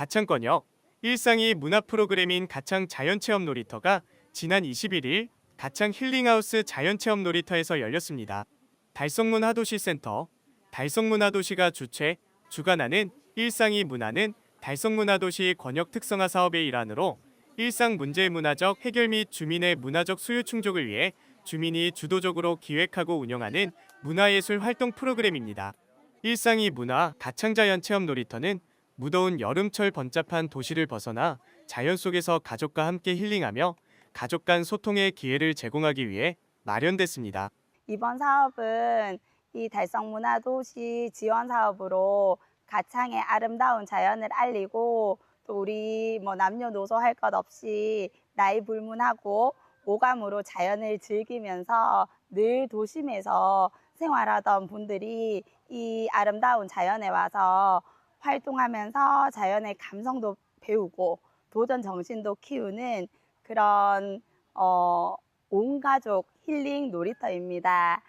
가창권역 일상이 문화 프로그램인 가창 자연체험 놀이터가 지난 21일 가창 힐링하우스 자연체험 놀이터에서 열렸습니다. 달성문화도시센터 달성문화도시가 주최 주관하는 일상이 문화는 달성문화도시 권역 특성화 사업의 일환으로 일상 문제 문화적 해결 및 주민의 문화적 수요 충족을 위해 주민이 주도적으로 기획하고 운영하는 문화예술 활동 프로그램입니다. 일상이 문화 가창자연 체험 놀이터는 무더운 여름철 번잡한 도시를 벗어나 자연 속에서 가족과 함께 힐링하며 가족 간 소통의 기회를 제공하기 위해 마련됐습니다. 이번 사업은 이 달성문화도시 지원 사업으로 가창의 아름다운 자연을 알리고 또 우리 뭐 남녀노소 할 것 없이 나이 불문하고 오감으로 자연을 즐기면서 늘 도심에서 생활하던 분들이 이 아름다운 자연에 와서 활동하면서 자연의 감성도 배우고 도전 정신도 키우는 그런 어, 온 가족 힐링 놀이터입니다.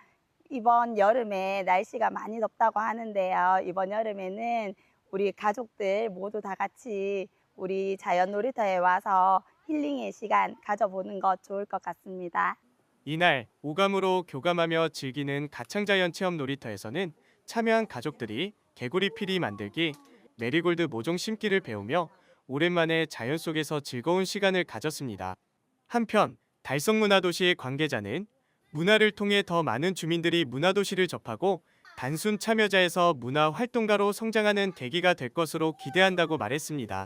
이번 여름에 날씨가 많이 덥다고 하는데요. 이번 여름에는 우리 가족들 모두 다 같이 우리 자연 놀이터에 와서 힐링의 시간 가져보는 것 좋을 것 같습니다. 이날 오감으로 교감하며 즐기는 가창자연 체험 놀이터에서는 참여한 가족들이 개구리 피리 만들기, 메리골드 모종 심기를 배우며 오랜만에 자연 속에서 즐거운 시간을 가졌습니다. 한편 달성문화도시의 관계자는 문화를 통해 더 많은 주민들이 문화도시를 접하고 단순 참여자에서 문화 활동가로 성장하는 계기가 될 것으로 기대한다고 말했습니다.